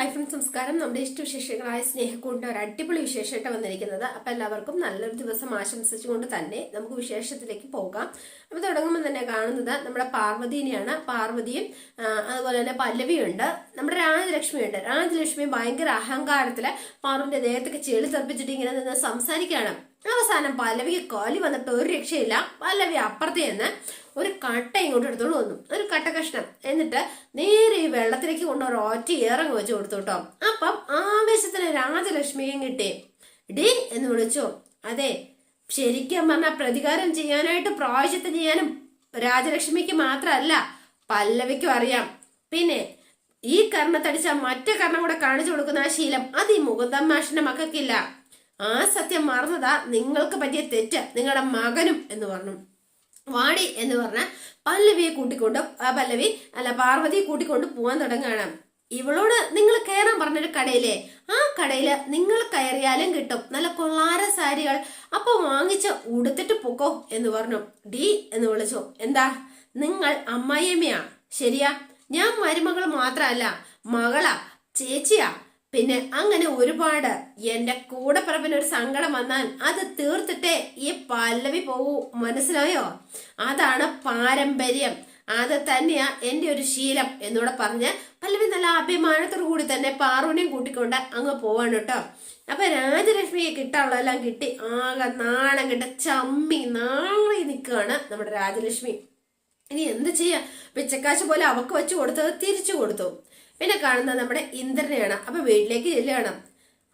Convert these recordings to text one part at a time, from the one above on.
Hi friends നമസ്കാരം നമ്മുടെ ഇഷ്ടവിശേഷങ്ങളായ സ്നേഹക്കൂടിന്റെ ഒരു അടിപൊളി വിശേഷമായിട്ട് വന്നിരിക്കുന്നത്. അപ്പൊ എല്ലാവർക്കും നല്ലൊരു ദിവസം ആശംസിച്ചുകൊണ്ട് തന്നെ നമുക്ക് വിശേഷത്തിലേക്ക് പോകാം. അപ്പൊ തുടങ്ങുമ്പോൾ തന്നെ കാണുന്നത് നമ്മുടെ പാർവതീനെയാണ്. പാർവതിയും അതുപോലെ തന്നെ പല്ലവിയുണ്ട്. നമ്മുടെ രാജലക്ഷ്മിയുണ്ട്. രാജലക്ഷ്മി ഭയങ്കര അഹങ്കാരത്തിൽ പാർവതിന്റെ ദേഹത്തൊക്കെ ചെളി തെറിപ്പിച്ചിട്ട് ഇങ്ങനെ നിന്ന് സംസാരിക്കുകയാണ്. അവസാനം പല്ലവിക്ക് കോലി വന്നിട്ട് ഒരു രക്ഷയില്ല. പല്ലവി അപ്പുറത്ത് നിന്ന് ഒരു കട്ട ഇങ്ങോട്ട് എടുത്തോണ്ട് വന്നു. ഒരു കട്ട കഷ്ണം. എന്നിട്ട് നേരെ ഈ വെള്ളത്തിലേക്ക് കൊണ്ട് ഒരു ഒറ്റ ഇറങ്ങി വെച്ച് കൊടുത്തു കേട്ടോ. അപ്പം ആവേശത്തിന് രാജലക്ഷ്മിയും കിട്ടി. ഡി എന്ന് വിളിച്ചു. അതെ ശരിക്കും പറഞ്ഞാൽ പ്രതികാരം ചെയ്യാനായിട്ട് പ്രാവശ്യത്തിന് ചെയ്യാനും രാജലക്ഷ്മിക്ക് മാത്രമല്ല പല്ലവിക്കും അറിയാം. പിന്നെ ഈ കർണത്തടിച്ച മറ്റേ കർണം കൂടെ കാണിച്ചു കൊടുക്കുന്ന ആ ശീലം അത് ഈ മുകുന്ദമാഷിന്റെ മക്കൾക്കില്ല. ആ സത്യം മറന്നതാ നിങ്ങൾക്ക് പറ്റിയ തെറ്റ്. നിങ്ങളുടെ മകനും എന്ന് പറഞ്ഞു. വാടി എന്ന് പറഞ്ഞ പല്ലവിയെ കൂട്ടിക്കൊണ്ട് പല്ലവി അല്ല പാർവതിയെ കൂട്ടിക്കൊണ്ട് പോകാൻ തുടങ്ങുകയാണ്. ഇവളോട് നിങ്ങൾ കയറാൻ പറഞ്ഞൊരു കടയിലെ ആ കടയിൽ നിങ്ങൾ കയറിയാലും കിട്ടും. നല്ല കൊള്ളാര സാരികൾ. അപ്പൊ വാങ്ങിച്ച് ഉടുത്തിട്ട് പൊക്കോ എന്ന് പറഞ്ഞു. ഡി എന്ന് വിളിച്ചു. എന്താ? നിങ്ങൾ അമ്മായിയമ്മയാ? ശരിയാ. ഞാൻ മരുമകൾ മാത്രമല്ല മകളാ ചേച്ചിയാ. പിന്നെ അങ്ങനെ ഒരുപാട് എന്റെ കൂടെ പറമ്പിന് ഒരു സങ്കടം വന്നാൽ അത് തീർത്തിട്ടേ ഈ പല്ലവി പോകൂ മനസ്സിലായോ? അതാണ് പാരമ്പര്യം. അത് തന്നെയാ എന്റെ ഒരു ശീലം എന്നൂടെ പറഞ്ഞ് പല്ലവി നല്ല അഭിമാനത്തോടു കൂടി തന്നെ പാറുവിനെയും കൂട്ടിക്കൊണ്ട് അങ്ങ് പോവാണ് കേട്ടോ. അപ്പൊ രാജലക്ഷ്മിയെ കിട്ടാനുള്ളതെല്ലാം കിട്ടി. ആകെ നാളെ കിട്ട ചമ്മി നാളെ നിൽക്കുകയാണ് നമ്മുടെ രാജലക്ഷ്മി. ഇനി എന്ത് ചെയ്യാ? പിച്ചക്കാശ് പോലെ അവക്ക് വെച്ച് കൊടുത്തത് തിരിച്ചു കൊടുത്തു. പിന്നെ കാണുന്നത് നമ്മുടെ ഇന്ദ്രനെയാണ്. അപ്പൊ വീട്ടിലേക്ക് ചെല്ലുകയാണ്.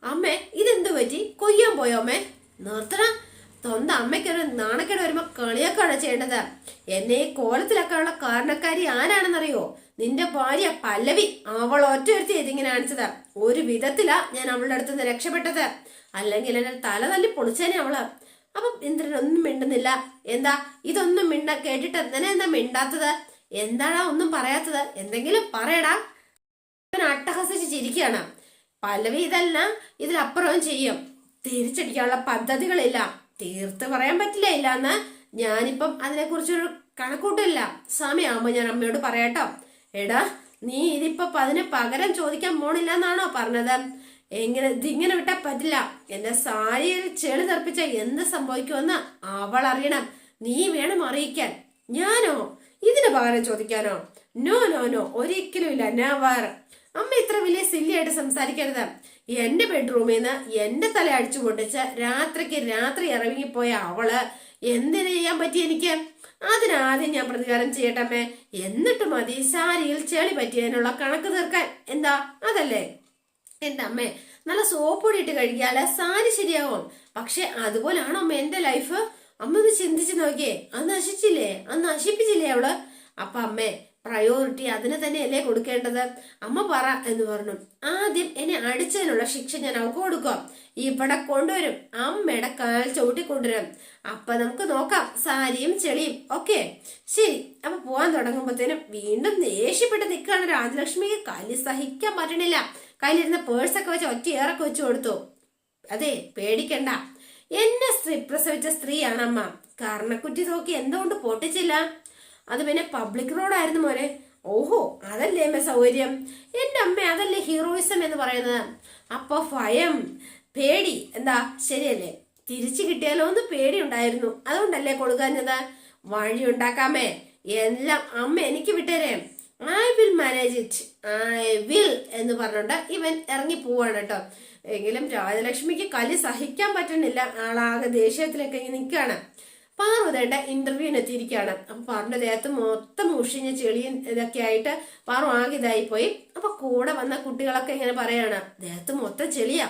അമ്മേ ഇതെന്ത് പറ്റി? കൊയ്യാൻ പോയോ അമ്മേ? നിർത്തണം. സ്വന്തം അമ്മയ്ക്കൊരു നാണക്കേട് വരുമ്പോ കളിയൊക്കെയാണ് ചെയ്യേണ്ടത്. എന്നെ ഈ കോലത്തിലൊക്കെയുള്ള കാരണക്കാരി ആരാണെന്നറിയോ? നിന്റെ ഭാര്യ പല്ലവി. അവൾ ഒറ്റയൊരുത്തി ഇതിങ്ങനെ കാണിച്ചത്. ഒരു വിധത്തിലാ ഞാൻ അവളുടെ അടുത്ത് നിന്ന് രക്ഷപ്പെട്ടത്. അല്ലെങ്കിൽ എന്നെ തല തല്ലി പൊളിച്ചേനെ അവൾ. അപ്പം ഇന്ദ്രൻ ഒന്നും മിണ്ടുന്നില്ല. എന്താ? ഇതൊന്നും മിണ്ട കേട്ടിട്ട് എന്തിനാ എന്താ മിണ്ടാത്തത്? എന്താടാ ഒന്നും പറയാത്തത്? എന്തെങ്കിലും പറയടാ. ഇവൻ അട്ടഹസിച്ച് ചിരിക്കുകയാണ് പല്ലവി ഇതല്ല ഇതിലപ്പുറവും ചെയ്യും. തിരിച്ചടിക്കാനുള്ള പദ്ധതികളില്ല. തീർത്ത് പറയാൻ പറ്റില്ല ഇല്ല എന്ന് ഞാനിപ്പം അതിനെക്കുറിച്ചൊരു കണക്കൂട്ടില്ല സമയമാകുമ്പോൾ ഞാൻ അമ്മയോട് പറയാട്ടോ. എടാ നീ ഇതിപ്പോ അതിന് പകരം ചോദിക്കാൻ പോണില്ല എന്നാണോ പറഞ്ഞത്? എങ്ങനെ ഇതിങ്ങനെ വിട്ടാ പറ്റില്ല. എന്റെ സാരിയിൽ ചെളി തെറിപ്പിച്ച എന്ത് സംഭവിക്കുമെന്ന് അവൾ അറിയണം നീ വേണം അറിയിക്കാൻ. ഞാനോ? ഇതിന് പകരം ചോദിക്കാനോ? No no no. ഒരിക്കലും ഇല്ല. നെവർ അമ്മ ഇത്ര വലിയ സില്ലിയായിട്ട് സംസാരിക്കരുത്. എന്റെ ബെഡ്റൂമിൽ നിന്ന് എന്റെ തല അടിച്ചു പൊട്ടിച്ച് രാത്രിക്ക് രാത്രി ഇറങ്ങിപ്പോയ അവൾ എന്തിനു ചെയ്യാൻ പറ്റി എനിക്ക്? അതിനാദ്യം ഞാൻ പ്രതികാരം ചെയ്യട്ടമ്മേ എന്നിട്ട് മതി സാരിയിൽ ചെളി പറ്റിയതിനുള്ള കണക്ക് തീർക്കാൻ. എന്താ? അതല്ലേ? എന്റെ അമ്മേ? നല്ല സോപ്പൊടി ഇട്ട് കഴുകിയാൽ സാരി ശരിയാവും. പക്ഷെ അതുപോലാണോ അമ്മ എന്റെ ലൈഫ് അമ്മ ഒന്ന് ചിന്തിച്ചു നോക്കിയേ. അത് നശിച്ചില്ലേ? അത് നശിപ്പിച്ചില്ലേ അവൾ? അപ്പൊ അമ്മേ പ്രയോറിറ്റി അതിന് തന്നെയല്ലേ കൊടുക്കേണ്ടത്? അമ്മ പറ എന്ന് പറഞ്ഞു. ആദ്യം എന്നെ അടിച്ചതിനുള്ള ശിക്ഷ ഞാൻ അവൾക്ക് കൊടുക്കാം. ഇവിടെ കൊണ്ടുവരും. അമ്മയുടെ കാൽ ചവിട്ടി കൊണ്ടുവരും അപ്പൊ നമുക്ക് നോക്കാം. സാരിയും ചെളിയും. ഓക്കെ. ശരി. അപ്പൊ പോവാൻ തുടങ്ങുമ്പോഴത്തേനും വീണ്ടും ദേഷ്യപ്പെട്ട് നിൽക്കുകയാണ് രാജലക്ഷ്മിക്ക് കലി സഹിക്കാൻ പറ്റണില്ല. കയ്യിലിരുന്ന പേഴ്സൊക്കെ വെച്ച് ഒറ്റ ഏറൊക്കെ വെച്ച് കൊടുത്തു. അതെ പേടിക്കണ്ട. എന്നെ സ്ത്രീ പ്രസവിച്ച സ്ത്രീയാണ് അമ്മ കർണക്കുറ്റി നോക്കി എന്തുകൊണ്ട് പൊട്ടിച്ചില്ല? അത് പിന്നെ പബ്ലിക് റോഡായിരുന്നു മോനെ. ഓഹോ അതല്ലേ അമ്മ സൗകര്യം? എന്റെ അമ്മ അതല്ലേ ഹീറോയിസം എന്ന് പറയുന്നത്? അപ്പൊ ഭയം പേടി എന്താ ശരിയല്ലേ? തിരിച്ചു കിട്ടിയാലോ എന്ന് പേടി ഉണ്ടായിരുന്നു അതുകൊണ്ടല്ലേ കൊടുക്കാഞ്ഞത്? വഴി ഉണ്ടാക്കാമേ. എല്ലാം അമ്മ എനിക്ക് വിട്ടേരേ. I will manage it I will എന്ന് പറഞ്ഞുകൊണ്ട് ഇവൻ ഇറങ്ങി പോവാണ് കേട്ടോ. എങ്കിലും രാജലക്ഷ്മിക്ക് കലി സഹിക്കാൻ പറ്റണില്ല ആളാകെ ദേഷ്യത്തിലൊക്കെ നിൽക്കുകയാണ്. പാർവതേട്ട ഇന്റർവ്യൂവിന് എത്തിയിരിക്കുകയാണ്. അപ്പൊ പാറുവിന്റെ ദേഹത്ത് മൊത്തം മുഷിഞ്ഞ ചെളിയും ഇതൊക്കെ ആയിട്ട് പാറു ആകെ ഇതായി പോയി. അപ്പൊ കൂടെ വന്ന കുട്ടികളൊക്കെ ഇങ്ങനെ പറയാണ് ദേഹത്ത് മൊത്തം ചെളിയാ.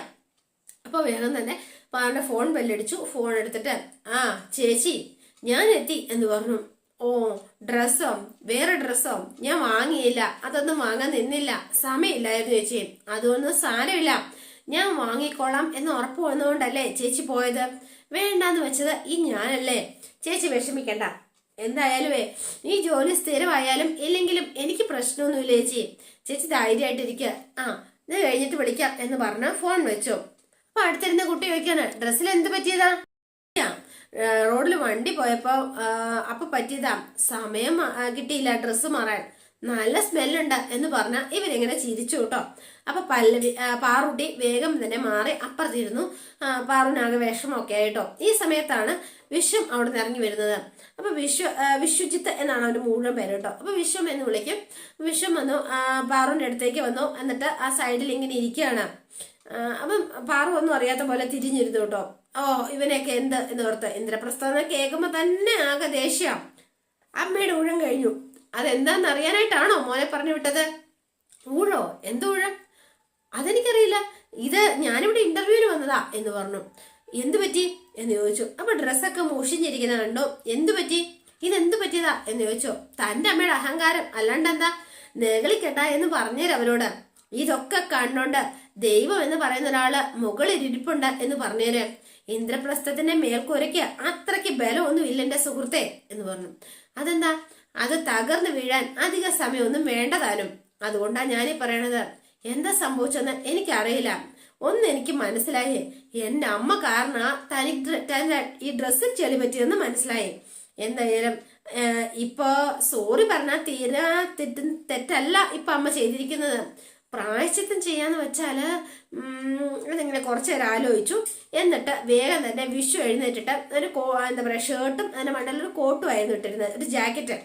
അപ്പൊ വേഗം തന്നെ പാറിന്റെ ഫോൺ ബെല്ലടിച്ചു ഫോൺ എടുത്തിട്ട് ആ ചേച്ചി ഞാൻ എത്തി എന്ന് പറഞ്ഞു. ഓ ഡ്രസ്സോ? വേറെ ഡ്രസ്സോ? ഞാൻ വാങ്ങിയില്ല. അതൊന്നും വാങ്ങാൻ നിന്നില്ല. സമയമില്ലായിരുന്നു ചേച്ചി. അതൊന്നും സാരമില്ല. ഞാൻ വാങ്ങിക്കോളാം എന്ന് ഉറപ്പ് വന്നുകൊണ്ടല്ലേ ചേച്ചി പോയത്? വേണ്ടാന്ന് വെച്ചത് ഈ ഞാനല്ലേ. ചേച്ചി വിഷമിക്കണ്ട. എന്തായാലുമേ നീ ജോലി സ്ഥിരമായാലും ഇല്ലെങ്കിലും എനിക്ക് പ്രശ്നമൊന്നുമില്ല ചേച്ചി. ചേച്ചി ധൈര്യമായിട്ടിരിക്കുക. ആ നീ കഴിഞ്ഞിട്ട് വിളിക്കാം എന്ന് പറഞ്ഞ് ഫോൺ വെച്ചു. അപ്പൊ അടുത്തിരുന്ന കുട്ടി ചോദിക്കാണ് ഡ്രസ്സിൽ എന്ത് പറ്റിയതാ? റോഡിൽ വണ്ടി പോയപ്പോ അപ്പൊ പറ്റിയതാ. സമയം കിട്ടിയില്ല ഡ്രസ്സ് മാറാൻ. നല്ല സ്മെല്ലുണ്ട് എന്ന് പറഞ്ഞ ഇവരിങ്ങനെ ചിരിച്ചു കേട്ടോ അപ്പൊ പല്ലവി പാറുട്ടി വേഗം തന്നെ മാറി അപ്പുറത്തിരുന്നു. പാറുവിനാകെ വിഷമമൊക്കെ ആയിട്ടോ. ഈ സമയത്താണ് വിശ്വം അവിടെ നിന്ന് ഇറങ്ങി വരുന്നത്. അപ്പൊ വിശ്വ വിശ്വജിത്ത് എന്നാണ് അവന്റെ മുഴുവൻ പേര് കേട്ടോ. അപ്പൊ വിശ്വം എന്ന് വിളിക്കും. വിശ്വം വന്നു പാറുവിന്റെ അടുത്തേക്ക് വന്നു. എന്നിട്ട് ആ സൈഡിൽ ഇങ്ങനെ ഇരിക്കുകയാണ്. അപ്പം പാറു ഒന്നും അറിയാത്ത പോലെ തിരിഞ്ഞിരുന്നു കേട്ടോ. ഓ ഇവനെയൊക്കെ എന്ത് എന്ന് ഓർത്ത് ഇന്ദ്രപ്രസ്ഥാനം കേൾക്കുമ്പോ തന്നെ ആകെ ദേഷ്യം. അമ്മയുടെ ഊഴം കഴിഞ്ഞു. അതെന്താന്ന് അറിയാനായിട്ടാണോ മോനെ പറഞ്ഞു വിട്ടത്? ഊഴോ? എന്തോ ഊഴം? അതെനിക്കറിയില്ല. ഇത് ഞാനിവിടെ ഇന്റർവ്യൂവിന് വന്നതാ എന്ന് പറഞ്ഞു. എന്തു പറ്റി? എന്ന് ചോദിച്ചു. അപ്പൊ ഡ്രസ്സൊക്കെ മുഷിഞ്ഞിരിക്കുന്ന കണ്ടു. എന്തു പറ്റി? ഇതെന്ത് പറ്റിയതാ? എന്ന് ചോദിച്ചോ. തന്റെ അമ്മയുടെ അഹങ്കാരം അല്ലാണ്ട് എന്താ? നെകളിക്കട്ട എന്ന് പറഞ്ഞേര് അവരോട്. ഇതൊക്കെ കണ്ടോണ്ട് ദൈവം എന്ന് പറയുന്ന ഒരാൾ മുകളിൽ ഇരിപ്പുണ്ട് എന്ന് പറഞ്ഞേര്. ഇന്ദ്രപ്രസ്ഥത്തിന്റെ മേൽക്കൂരയ്ക്ക് അത്രയ്ക്ക് ബലമൊന്നും ഇല്ല സുഹൃത്തെ എന്ന് പറഞ്ഞു. അതെന്താ? അത് തകർന്നു വീഴാൻ അധിക സമയമൊന്നും വേണ്ടതാനും അതുകൊണ്ടാണ് ഞാനീ പറയണത്. എന്താ സംഭവിച്ചെന്ന് എനിക്കറിയില്ല. ഒന്ന് എനിക്ക് മനസ്സിലായി. എന്റെ അമ്മ കാരണ തനിക്ക് ഈ ഡ്രസ്സിൽ ചെളി പറ്റിയെന്ന് മനസ്സിലായി. എന്തായാലും ഇപ്പോ സോറി പറഞ്ഞാൽ തീരാ തെറ്റ് തെറ്റല്ല ഇപ്പൊ അമ്മ ചെയ്തിരിക്കുന്നത്. പ്രായശ്ചിത്തം ചെയ്യാന്ന് വെച്ചാൽ ഉം, അതിങ്ങനെ കുറച്ചു നേരം ആലോചിച്ചു. എന്നിട്ട് വേഗം തന്നെ വിഷു എഴുന്നേറ്റിട്ട് ഒരു എന്താ പറയാ ഷർട്ടും അതിന്റെ മണ്ടയിൽ കോട്ടും ആയിരുന്നു ഇട്ടിരുന്നത്. ഒരു ജാക്കറ്റ്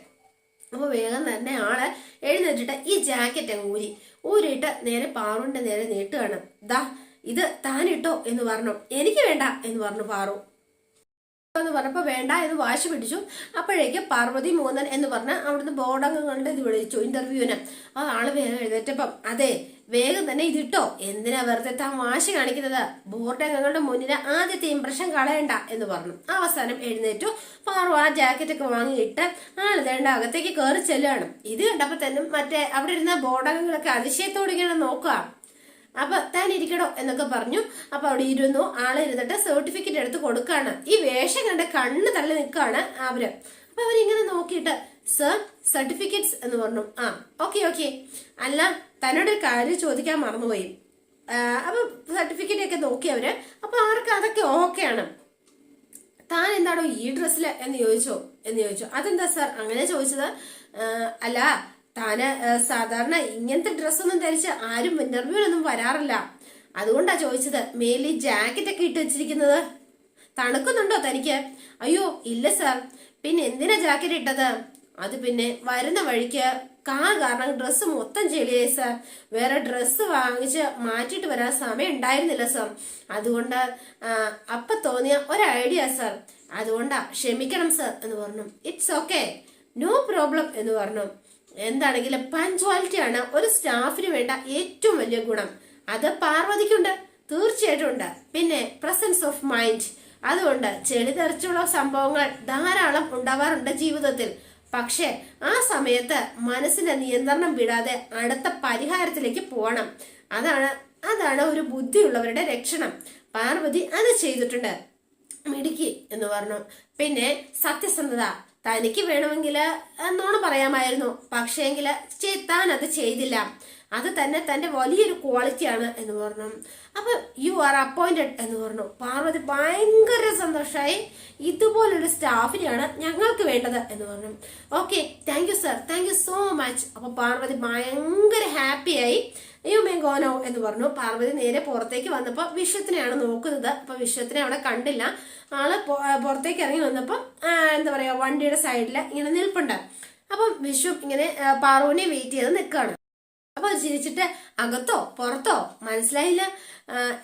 അപ്പോൾ വേഗം തന്നെ ആൾ എഴുന്നേറ്റിട്ട് ഈ ജാക്കറ്റ് ഊരി. ഊരിയിട്ട് നേരെ പാറുവിന്റെ നേരെ നീട്ടുകയാണ്. ദാ ഇത് താനിട്ടോ എന്ന് പറഞ്ഞു. എനിക്ക് വേണ്ട എന്ന് പറഞ്ഞു പാറു. എന്ന് പറഞ്ഞപ്പോൾ വേണ്ട എന്ന് വാശി പിടിച്ചു. അപ്പോഴേക്ക് പാർവതി മൂന്നൻ എന്ന് പറഞ്ഞ അവിടുന്ന് ബോർഡംഗങ്ങളുടെ ഇത് വിളിച്ചു ഇന്റർവ്യൂവിന് ആ ആൾ വേഗം എഴുന്നേറ്റപ്പം അതെ വേഗം തന്നെ ഇതിട്ടോ എന്തിനാ വെറുതെ താൻ വാശി കാണിക്കുന്നത്? ബോർഡംഗങ്ങളുടെ മുന്നിൽ ആദ്യത്തെ ഇംപ്രഷൻ കളയണ്ട എന്ന് പറഞ്ഞു. അവസാനം എഴുന്നേറ്റു. പാറു ആ ജാക്കറ്റ് ഒക്കെ വാങ്ങിയിട്ട് ആൾ വേണ്ട അകത്തേക്ക് കയറി ചെല്ലുകയാണ് ഇത് കണ്ടപ്പോൾ തന്നെ മറ്റേ അവിടെ ഇരുന്ന ബോർഡംഗങ്ങളൊക്കെ അതിശയത്തോടെ ഇങ്ങനെ നോക്കുക അപ്പൊ താൻ ഇരിക്കണോ എന്നൊക്കെ പറഞ്ഞു. അപ്പൊ അവിടെ ഇരുന്നു. ആളെ ഇരുന്നിട്ട് സർട്ടിഫിക്കറ്റ് എടുത്ത് കൊടുക്കാണ്. ഈ വേഷം കണ്ട് കണ്ണ് തള്ളി നിൽക്കുകയാണ് അവർ. അപ്പൊ അവരിങ്ങനെ നോക്കിയിട്ട് സർ സർട്ടിഫിക്കറ്റ്സ് എന്ന് പറഞ്ഞു. ആ ഓക്കെ ഓക്കെ. അല്ല തന്നോട് ഒരു കാര്യം ചോദിക്കാൻ മറന്നുപോയി. അപ്പൊ സർട്ടിഫിക്കറ്റ് ഒക്കെ നോക്കി അവർ. അപ്പൊ അവർക്ക് അതൊക്കെ ഓക്കെയാണ് താൻ എന്താണോ ഈ ഡ്രസ്സിൽ എന്ന് ചോദിച്ചോ എന്ന് ചോദിച്ചു. അതെന്താ സർ അങ്ങനെ ചോദിച്ചത്. അല്ല താന് സാധാരണ ഇങ്ങനത്തെ ഡ്രസ്സൊന്നും ധരിച്ച് ആരും ഇന്റർവ്യൂവിനൊന്നും വരാറില്ല. അതുകൊണ്ടാ ചോദിച്ചത് മേലി ജാക്കറ്റ് ഒക്കെ ഇട്ട് വെച്ചിരിക്കുന്നത്. തണുക്കുന്നുണ്ടോ തനിക്ക്? അയ്യോ ഇല്ല സാർ. പിന്നെ എന്തിനാ ജാക്കറ്റ് ഇട്ടത്? അത് പിന്നെ വരുന്ന വഴിക്ക് കാർ കാരണം ഡ്രസ്സ് മൊത്തം ചെളിയായി സാർ. വേറെ ഡ്രസ്സ് വാങ്ങിച്ച് മാറ്റിയിട്ട് വരാൻ സമയം ഉണ്ടായിരുന്നില്ല സാർ. അതുകൊണ്ട് അപ്പൊ തോന്നിയ ഒരു ഐഡിയ സാർ. അതുകൊണ്ടാ ക്ഷമിക്കണം സാർ എന്ന് പറഞ്ഞു. ഇറ്റ്സ് ഓക്കെ നോ പ്രോബ്ലം എന്ന് പറഞ്ഞു. എന്താണെങ്കിലും പഞ്ച്വാലിറ്റി ആണ് ഒരു സ്റ്റാഫിന് വേണ്ട ഏറ്റവും വലിയ ഗുണം. അത് പാർവതിക്കുണ്ട് തീർച്ചയായിട്ടും ഉണ്ട്. പിന്നെ പ്രസൻസ് ഓഫ് മൈൻഡ് അതുകൊണ്ട് ചെളി തെറിച്ചുള്ള സംഭവങ്ങൾ ധാരാളം ഉണ്ടാവാറുണ്ട് ജീവിതത്തിൽ. പക്ഷേ ആ സമയത്ത് മനസ്സിന്റെ നിയന്ത്രണം വിടാതെ അടുത്ത പരിഹാരത്തിലേക്ക് പോകണം. അതാണ് അതാണ് ഒരു ബുദ്ധിയുള്ളവരുടെ രക്ഷണം പാർവതി അത് ചെയ്തിട്ടുണ്ട്. മിടുക്കി എന്ന് പറഞ്ഞു. പിന്നെ സത്യസന്ധത. തനിക്ക് വേണമെങ്കിൽ എന്നോണം പറയാമായിരുന്നു. പക്ഷേങ്കിൽ താൻ അത് ചെയ്തില്ല. അത് തന്നെ തന്റെ വലിയൊരു ക്വാളിറ്റിയാണ് എന്ന് പറഞ്ഞു. അപ്പൊ യു ആർ അപ്പോയിന്റഡ് എന്ന് പറഞ്ഞു. പാർവതി ഭയങ്കര സന്തോഷമായി ഇതുപോലൊരു സ്റ്റാഫിനെയാണ് ഞങ്ങൾക്ക് വേണ്ടത് എന്ന് പറഞ്ഞു. Okay thank you sir thank you so much അപ്പോൾ പാർവതി ഭയങ്കര ഹാപ്പിയായി യു മേ എന്ന് പറഞ്ഞു. പാർവതി നേരെ പുറത്തേക്ക് വന്നപ്പോൾ വിശ്വത്തിനെയാണ് നോക്കുന്നത്. അപ്പോൾ വിശ്വത്തിനെ അവിടെ കണ്ടില്ല. ആൾ പുറത്തേക്ക് ഇറങ്ങി വന്നപ്പോൾ എന്താ പറയുക വണ്ടിയുടെ സൈഡിൽ ഇങ്ങനെ നിൽപ്പുണ്ട്. അപ്പം വിശ്വ ഇങ്ങനെ പാർവതിനെ വെയിറ്റ് ചെയ്ത് നിൽക്കുകയാണ്. അപ്പോൾ ചിരിച്ചിട്ട് അകത്തോ? പുറത്തോ? മനസ്സിലായില്ല.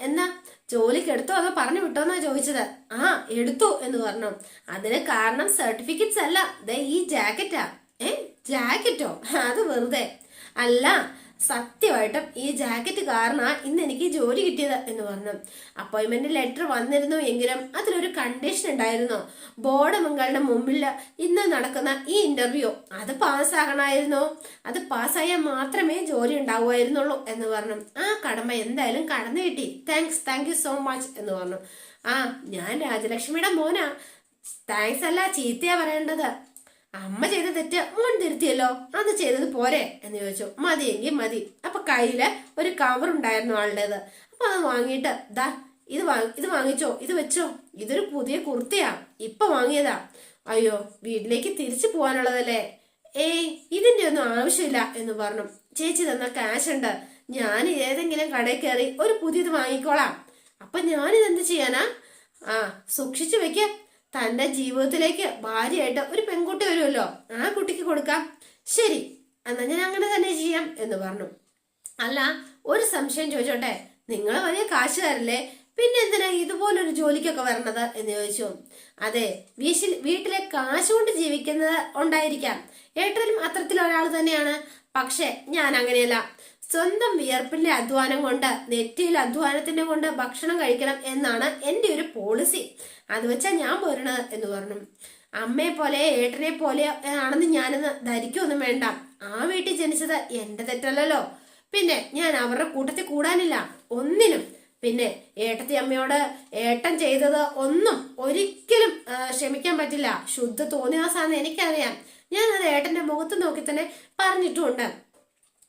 എന്നാ ജോലിക്ക് എടുത്തോ അതോ പറഞ്ഞു വിട്ടോന്നാ ചോദിച്ചത്? ആ എടുത്തു എന്ന് പറഞ്ഞു. അതിന് കാരണം സർട്ടിഫിക്കറ്റ്സ് അല്ല. ദേ ഈ ജാക്കറ്റാ. ഏ? ജാക്കറ്റോ? അത് വെറുതെ. അല്ല സത്യമായിട്ടും ഈ ജാക്കറ്റ് കാരണം ഇന്ന് എനിക്ക് ജോലി കിട്ടിയത് എന്ന് പറഞ്ഞു. അപ്പോയിൻമെന്റ് ലെറ്റർ വന്നിരുന്നു എങ്കിലും അതിലൊരു കണ്ടീഷൻ ഉണ്ടായിരുന്നു. ബോർഡ് മംഗളുടെ മുമ്പിൽ ഇന്ന് നടക്കുന്ന ഈ ഇന്റർവ്യൂ അത് പാസ്സാകണമായിരുന്നു അത് പാസ്സായാൽ മാത്രമേ ജോലി ഉണ്ടാവുമായിരുന്നുള്ളൂ എന്ന് പറഞ്ഞു. ആ കടമ എന്തായാലും കടന്നു കിട്ടി. താങ്ക്സ് താങ്ക് സോ മച്ച് എന്ന് പറഞ്ഞു. ആ ഞാൻ രാജലക്ഷ്മിയുടെ മോനാ. താങ്ക്സ് അല്ല ചീത്തയാ പറയേണ്ടത്. അമ്മ ചെയ്ത തെറ്റ് മോൻ തിരുത്തിയല്ലോ. അത് ചെയ്തത് പോരെ എന്ന് ചോദിച്ചു. മതിയെങ്കിൽ മതി. അപ്പൊ കയ്യിൽ ഒരു കവർ ഉണ്ടായിരുന്നു ആളുടേത്. അപ്പൊ അത് വാങ്ങിയിട്ട് ദാ ഇത് വാങ്ങി ഇത് വാങ്ങിച്ചോ ഇത് വെച്ചോ. ഇതൊരു പുതിയ കുർത്തിയാ. ഇപ്പൊ വാങ്ങിയതാ. അയ്യോ വീട്ടിലേക്ക് തിരിച്ചു പോകാനുള്ളതല്ലേ? ഏയ് ഇതിന്റെ ഒന്നും ആവശ്യമില്ല എന്ന് പറഞ്ഞു. ചേച്ചി തന്ന കാശ് ഉണ്ട്. ഞാൻ ഏതെങ്കിലും കടയിൽ കയറി ഒരു പുതിയത് വാങ്ങിക്കോളാം. അപ്പൊ ഞാനിത് എന്ത് ചെയ്യാനാ? ആ സൂക്ഷിച്ചു വെക്ക. തന്റെ ജീവിതത്തിലേക്ക് ഭാര്യയായിട്ട് ഒരു പെൺകുട്ടി വരുമല്ലോ ആ കുട്ടിക്ക് കൊടുക്കാം. ശരി എന്നാ ഞാൻ അങ്ങനെ തന്നെ ചെയ്യാം എന്ന് പറഞ്ഞു. അല്ല ഒരു സംശയം ചോദിച്ചോട്ടെ നിങ്ങൾ വലിയ കാശുകാരല്ലേ പിന്നെ എന്തിനാ ഇതുപോലൊരു ജോലിക്കൊക്കെ വരണത് എന്ന് ചോദിച്ചു. അതെ വീശിൽ വീട്ടിലെ കാശ് കൊണ്ട് ജീവിക്കുന്നത് ഉണ്ടായിരിക്കാം. ഏട്ടനും അത്തരത്തിലൊരാൾ തന്നെയാണ്. പക്ഷെ ഞാൻ അങ്ങനെയല്ല. സ്വന്തം വിയർപ്പിന്റെ അധ്വാനം കൊണ്ട് നെറ്റിയിൽ അധ്വാനത്തിന്റെ കൊണ്ട് ഭക്ഷണം കഴിക്കണം എന്നാണ് എന്റെ ഒരു പോളിസി അത് വെച്ചാ ഞാൻ പോരണത് എന്ന് പറഞ്ഞു. അമ്മയെ പോലെ ഏട്ടനെ പോലെ ആണെന്ന് ഞാനെന്ന് ധരിക്കൊന്നും വേണ്ട. ആ വീട്ടിൽ ജനിച്ചത് എന്റെ തെറ്റല്ലല്ലോ. പിന്നെ ഞാൻ അവരുടെ കൂട്ടത്തിൽ കൂടാനില്ല. ഒന്നിനും. പിന്നെ ഏട്ടത്തി അമ്മയോട് ഏട്ടൻ ചെയ്തത് ഒന്നും ഒരിക്കലും ക്ഷമിക്കാൻ പറ്റില്ല. ശുദ്ധ തോന്നിയാസാന്ന് എനിക്കറിയാം. ഞാനത് ഏട്ടന്റെ മുഖത്ത് നോക്കി തന്നെ പറഞ്ഞിട്ടുമുണ്ട്.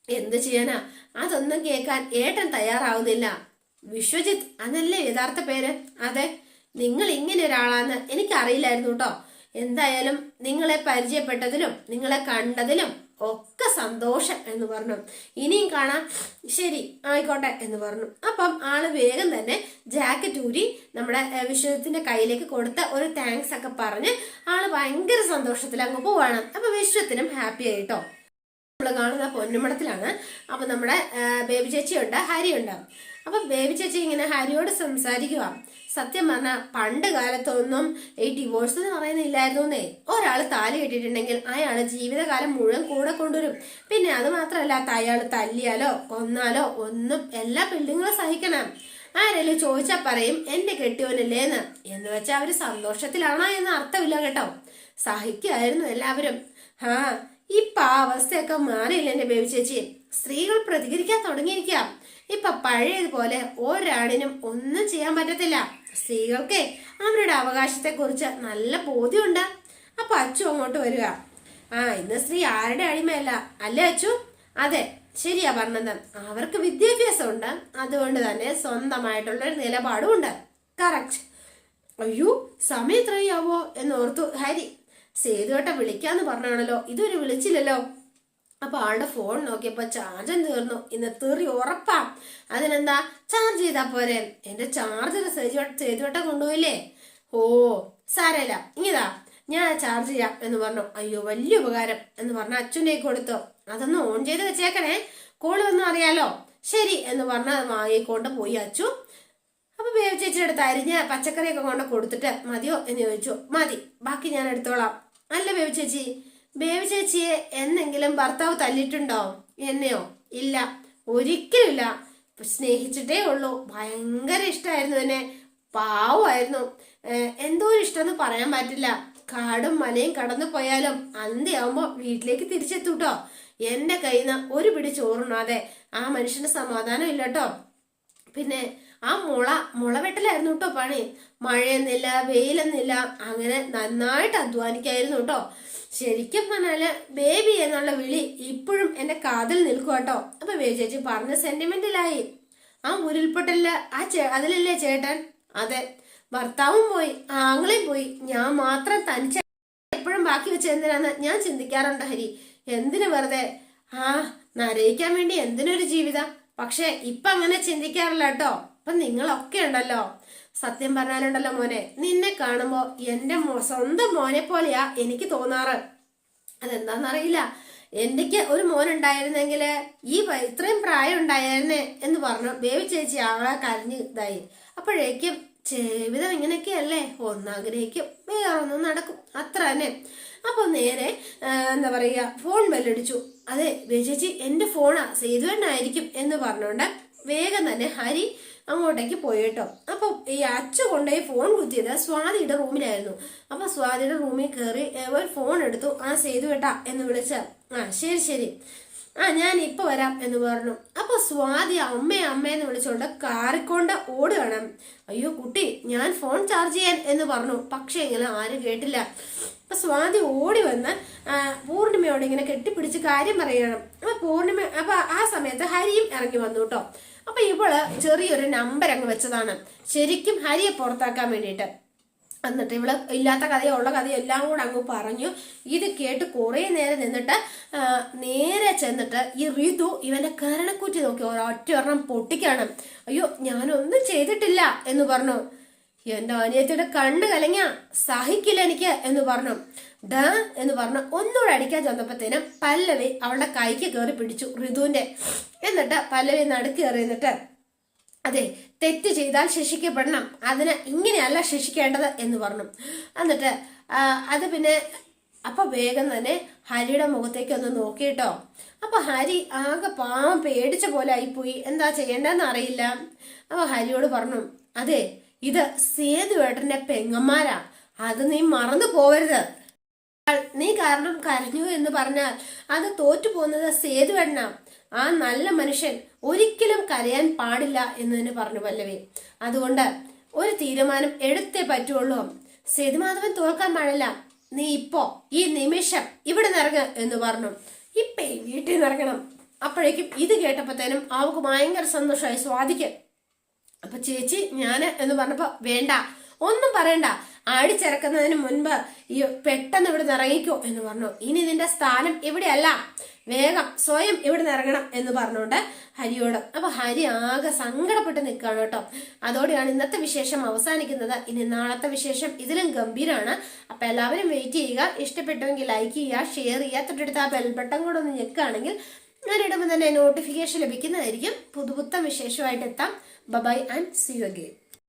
എന്ത് ചെയ്യാനാ? അതൊന്നും കേൾക്കാൻ ഏട്ടൻ തയ്യാറാവുന്നില്ല. വിശ്വജിത്ത് അതല്ലേ യഥാർത്ഥ പേര്? അതെ നിങ്ങൾ ഇങ്ങനെ ഒരാളാന്ന് എനിക്കറിയില്ലായിരുന്നു കേട്ടോ എന്തായാലും നിങ്ങളെ പരിചയപ്പെട്ടതിലും നിങ്ങളെ കണ്ടതിലും ഒക്കെ സന്തോഷം എന്ന് പറഞ്ഞു. ഇനിയും കാണാം. ശരി ആയിക്കോട്ടെ എന്ന് പറഞ്ഞു. അപ്പം ആൾ വേഗം തന്നെ ജാക്കറ്റ് ഊരി നമ്മുടെ വിശ്വത്തിന്റെ കയ്യിലേക്ക് കൊടുത്ത ഒരു താങ്ക്സ് ഒക്കെ പറഞ്ഞ് ആൾ ഭയങ്കര സന്തോഷത്തിൽ അങ്ങ് പോവാണ്. അപ്പൊ വിശ്വത്തിനും ഹാപ്പി ആയിട്ടോ നമ്മൾ കാണുന്ന പൊന്നുമടത്തിലാണ് അപ്പൊ നമ്മുടെ ബേബി ചേച്ചിയുണ്ട് ഹരിയുണ്ട്. അപ്പൊ ബേബി ചേച്ചി ഇങ്ങനെ ഹരിയോട് സംസാരിക്കുക സത്യം പറഞ്ഞാൽ പണ്ട് കാലത്തൊന്നും ഈ ഡിവോഴ്സ് എന്ന് പറയുന്നില്ലായിരുന്നു എന്നേ ഒരാൾ താലി കെട്ടിയിട്ടുണ്ടെങ്കിൽ അയാൾ ജീവിതകാലം മുഴുവൻ കൂടെ കൊണ്ടുവരും. പിന്നെ അത് മാത്രമല്ല അയാൾ തല്ലിയാലോ കൊന്നാലോ ഒന്നും എല്ലാ പെണ്ണുങ്ങളും സഹിക്കണം. ആരെങ്കിലും ചോദിച്ചാൽ പറയും എന്റെ കെട്ടിയോനല്ലേ എന്ന് വെച്ചാൽ അവർ സന്തോഷത്തിലാണോ എന്ന് അർത്ഥമില്ല കേട്ടോ. സഹിക്കായിരുന്നു എല്ലാവരും. ആ ഇപ്പൊ ആ അവസ്ഥയൊക്കെ മാറിയില്ല എന്റെ ബേബി ചേച്ചി? സ്ത്രീകൾ പ്രതികരിക്കാൻ തുടങ്ങിയിരിക്കാം. ഇപ്പൊ പഴയതുപോലെ ഒരാണിനും ഒന്നും ചെയ്യാൻ പറ്റത്തില്ല. സ്ത്രീകൾക്ക് അവരുടെ അവകാശത്തെ കുറിച്ച് നല്ല ബോധ്യമുണ്ട്. അപ്പൊ അച്ചു അങ്ങോട്ട് വരിക. ആ ഇന്ന് സ്ത്രീ ആരുടെ അടിമയല്ല? അല്ലേ അച്ചു? അതെ ശരിയാ പറഞ്ഞത്. അവർക്ക് വിദ്യാഭ്യാസം ഉണ്ട് അതുകൊണ്ട് തന്നെ സ്വന്തമായിട്ടുള്ള ഒരു നിലപാടും ഉണ്ട് കറക്റ്റ് അയ്യോ സമയം എത്രയാവോ എന്ന് ഓർത്തു ഹരി. സേതുവേട്ട വിളിക്കാന്ന് പറഞ്ഞാണല്ലോ. ഇതുവരെ വിളിച്ചില്ലല്ലോ. അപ്പൊ ആളുടെ ഫോൺ നോക്കിയപ്പോ ചാർജും തീർന്നു. ഇന്ന് തീറി ഉറപ്പാ. അതിനെന്താ? ചാർജ് ചെയ്താ പോരെ. എന്റെ ചാർജർ സേതുവേട്ട കൊണ്ടുപോയില്ലേ? ഓ സാരല്ല ഇങ്ങിതാ ഞാൻ ചാർജ് ചെയ്യാം എന്ന് പറഞ്ഞു. അയ്യോ വലിയ ഉപകാരം എന്ന് പറഞ്ഞ അച്ഛന്റെ കൊടുത്തു. അതൊന്ന് ഓൺ ചെയ്ത് വെച്ചേക്കണേ. കോൾ വന്നു അറിയാലോ. ശരി എന്ന് പറഞ്ഞ് അത് വാങ്ങിക്കൊണ്ട് പോയി അച്ചു. അപ്പൊ ബേബി ചേച്ചിയുടെ അടുത്ത് അരിഞ്ഞ പച്ചക്കറിയൊക്കെ കൊണ്ട് കൊടുത്തിട്ട് മതിയോ എന്ന് ചോദിച്ചു. മതി ബാക്കി ഞാൻ എടുത്തോളാം. അല്ല ബേബി ചേച്ചി ബേബി ചേച്ചിയെ എന്നെങ്കിലും ഭർത്താവ് തല്ലിയിട്ടുണ്ടോ? എന്നെയോ? ഇല്ല. ഒരിക്കലുമില്ല. സ്നേഹിച്ചിട്ടേ ഉള്ളൂ. ഭയങ്കര ഇഷ്ടമായിരുന്നു എന്നെ. പാവമായിരുന്നു. എന്തോ ഇഷ്ടം എന്ന് പറയാൻ പറ്റില്ല. കാടും മലയും കടന്നു പോയാലും അന്ത്യയാവുമ്പോ വീട്ടിലേക്ക് തിരിച്ചെത്തൂട്ടോ. എന്റെ കയ്യിൽ നിന്ന് ഒരു പിടി ചോറുണ്ണാതെ ആ മനുഷ്യന് സമാധാനം ഇല്ലട്ടോ. പിന്നെ ആ മുള മുളവെട്ടലായിരുന്നു കേട്ടോ പണി. മഴയൊന്നില്ല വെയിലൊന്നില്ല അങ്ങനെ നന്നായിട്ട് അധ്വാനിക്കായിരുന്നു കേട്ടോ ശരിക്കും പറഞ്ഞാൽ ബേബി എന്നുള്ള വിളി ഇപ്പോഴും എന്റെ കാതിൽ നിൽക്കും കേട്ടോ അപ്പൊ ബേബി പറഞ്ഞ സെന്റിമെന്റിലായി ആ ഉരുൾപൊട്ടലിൽ ആ ചേ അതിലല്ലേ ചേട്ടൻ? അതെ. ഭർത്താവും പോയി ആങ്ങളെയും പോയി. ഞാൻ മാത്രം തനിച്ച എപ്പോഴും ബാക്കി വെച്ച എന്തിനാന്ന് ഞാൻ ചിന്തിക്കാറുണ്ട് ഹരി. എന്തിനു വെറുതെ? ആ നരയിക്കാൻ വേണ്ടി എന്തിനൊരു ജീവിതം? പക്ഷെ ഇപ്പൊ അങ്ങനെ ചിന്തിക്കാറില്ല കേട്ടോ അപ്പൊ നിങ്ങളൊക്കെ ഉണ്ടല്ലോ. സത്യം പറഞ്ഞാലുണ്ടല്ലോ മോനെ നിന്നെ കാണുമ്പോൾ എന്റെ സ്വന്തം മോനെ പോലെയാ എനിക്ക് തോന്നാറ്. അതെന്താണെന്നറിയില്ല എനിക്ക് ഒരു മോൻ ഉണ്ടായിരുന്നെങ്കിൽ ഈ ഇത്രയും പ്രായം ഉണ്ടായിരുന്നേ എന്ന് പറഞ്ഞു ബേബി ചേച്ചി ആളെ കരഞ്ഞ് ഇതായി. അപ്പോഴേക്കും ജീവിതം ഇങ്ങനെയൊക്കെയല്ലേ? ഒന്നാഗ്രഹിക്കും. വേറൊന്നും നടക്കും. അത്ര തന്നെ. അപ്പൊ നേരെ എന്താ പറയുക ഫോൺ ബെല്ലടിച്ചു. അതെ ബേബി ചേച്ചി എന്റെ ഫോണാ സേതുവണ്ണായിരിക്കും എന്ന് പറഞ്ഞുകൊണ്ട് വേഗം തന്നെ ഹരി അങ്ങോട്ടേക്ക് പോയി കേട്ടോ അപ്പൊ ഈ അച്ഛ കൊണ്ടുപോയി ഫോൺ കുത്തിയത് സ്വാതിയുടെ റൂമിലായിരുന്നു. അപ്പൊ സ്വാതിയുടെ റൂമിൽ കയറി ഒരു ഫോൺ എടുത്തു. ആ സേതു കേട്ടാ എന്ന് വിളിച്ച ആ ശരി ശരി. ആ ഞാൻ ഇപ്പൊ വരാം എന്ന് പറഞ്ഞു. അപ്പൊ സ്വാതി അമ്മ അമ്മയെന്ന് വിളിച്ചോണ്ട് കാറിക്കൊണ്ട് ഓടുകയാണ്. അയ്യോ കുട്ടി ഞാൻ ഫോൺ ചാർജ് ചെയ്യാൻ എന്ന് പറഞ്ഞു. പക്ഷെ ഇങ്ങനെ ആരും കേട്ടില്ല. അപ്പൊ സ്വാതി ഓടി വന്ന് പൂർണിമയോട് ഇങ്ങനെ കെട്ടിപ്പിടിച്ച് കാര്യം പറയണം അപ്പൊ പൂർണിമ അപ്പൊ ആ സമയത്ത് ഹരിയും ഇറങ്ങി വന്നു കേട്ടോ. അപ്പൊ ഇവൾ ചെറിയൊരു നമ്പർ അങ്ങ് വെച്ചതാണ്. ശരിക്കും ഹരിയെ പുറത്താക്കാൻ വേണ്ടിയിട്ട്. എന്നിട്ട് ഇവൾ ഇല്ലാത്ത കഥയോ ഉള്ള കഥയോ എല്ലാം കൂടെ അങ്ങ് പറഞ്ഞു. ഇത് കേട്ട് കുറേ നേരം നിന്നിട്ട് നേരെ ചെന്നിട്ട് ഈ ഋതു ഇവന്റെ കരണക്കുറ്റി നോക്കി. ഒരൊറ്റ ഒരെണ്ണം പൊട്ടിക്കാണ്. അയ്യോ ഞാനൊന്നും ചെയ്തിട്ടില്ല എന്ന് പറഞ്ഞു. എന്റെ അനിയത്തിയുടെ കണ്ണ് കലങ്ങിയ സഹിക്കില്ല എനിക്ക് എന്ന് പറഞ്ഞു. ഡ എന്ന് പറഞ്ഞു. ഒന്നുകൂടെ അടിക്കാൻ ചെന്നപ്പോഴത്തേനും പല്ലവി അവളുടെ കൈക്ക് കയറി പിടിച്ചു ഋതുവിന്റെ എന്നിട്ട് പല്ലവി നടുക്ക് കയറി എന്നിട്ട് അതെ തെറ്റ് ചെയ്താൽ ശിക്ഷിക്കപ്പെടണം. അതിന് ഇങ്ങനെയല്ല ശിക്ഷിക്കേണ്ടത് എന്ന് പറഞ്ഞു. എന്നിട്ട് അത് പിന്നെ അപ്പൊ വേഗം തന്നെ ഹരിയുടെ മുഖത്തേക്ക് ഒന്ന് നോക്കിയിട്ടോ. അപ്പൊ ഹരി ആകെ പാവം പേടിച്ച പോലെ ആയിപ്പോയി. എന്താ ചെയ്യേണ്ടതെന്ന് അറിയില്ല. അപ്പൊ ഹരിയോട് പറഞ്ഞു അതെ ഇത് സേതുവേട്ടന്റെ പെങ്ങന്മാരാ. അത് നീ മറന്നു പോവരുത്. നീ കാരണം കരഞ്ഞു എന്ന് പറഞ്ഞാൽ അത് തോറ്റു പോകുന്നത് സേതുവേട്ടനാ ആ നല്ല മനുഷ്യൻ ഒരിക്കലും കരയാൻ പാടില്ല എന്ന് തന്നെ പറഞ്ഞു പല്ലവി. അതുകൊണ്ട് ഒരു തീരുമാനം എടുത്തേ പറ്റുള്ളൂ. സേതുമാധവൻ തോൽക്കാൻ പാടില്ല. നീ ഇപ്പോ ഈ നിമിഷം ഇവിടെ നിറങ്ങ എന്ന് പറഞ്ഞു. ഇപ്പേ വീട്ടിൽ നിറങ്ങണം. അപ്പോഴേക്കും ഇത് കേട്ടപ്പോഴത്തേനും അവൾക്ക് ഭയങ്കര സന്തോഷമായി. സ്വാതിക്ക് അപ്പൊ ചേച്ചി ഞാൻ എന്ന് പറഞ്ഞപ്പോ വേണ്ട ഒന്നും പറയണ്ട. അടിച്ചിറക്കുന്നതിന് മുൻപ് ഈ പെട്ടെന്ന് ഇവിടെ ഇറങ്ങിക്കോ എന്ന് പറഞ്ഞു. ഇനി നിന്റെ സ്ഥാനം ഇവിടെയല്ല. വേഗം സ്വയം ഇവിടെ ഇറങ്ങണം എന്ന് പറഞ്ഞുകൊണ്ട് ഹരിയോട്. അപ്പൊ ഹരി ആകെ സങ്കടപ്പെട്ട് നിൽക്കുകയാണ് കേട്ടോ. അതോടെയാണ് ഇന്നത്തെ വിശേഷം അവസാനിക്കുന്നത്. ഇനി നാളത്തെ വിശേഷം ഇതിലും ഗംഭീരമാണ് അപ്പൊ എല്ലാവരും വെയിറ്റ് ചെയ്യുക. ഇഷ്ടപ്പെട്ടുവെങ്കിൽ ലൈക്ക് ചെയ്യുക ഷെയർ ചെയ്യുക. തൊട്ടടുത്ത് ആ ബെൽ ബട്ടൺ കൂടെ ഒന്ന് ഞെക്കുകയാണെങ്കിൽ ഞാനിടുമ്പോൾ തന്നെ നോട്ടിഫിക്കേഷൻ ലഭിക്കുന്നതായിരിക്കും. പുതുപുത്തം വിശേഷമായിട്ട് എത്താം. Bye and see you again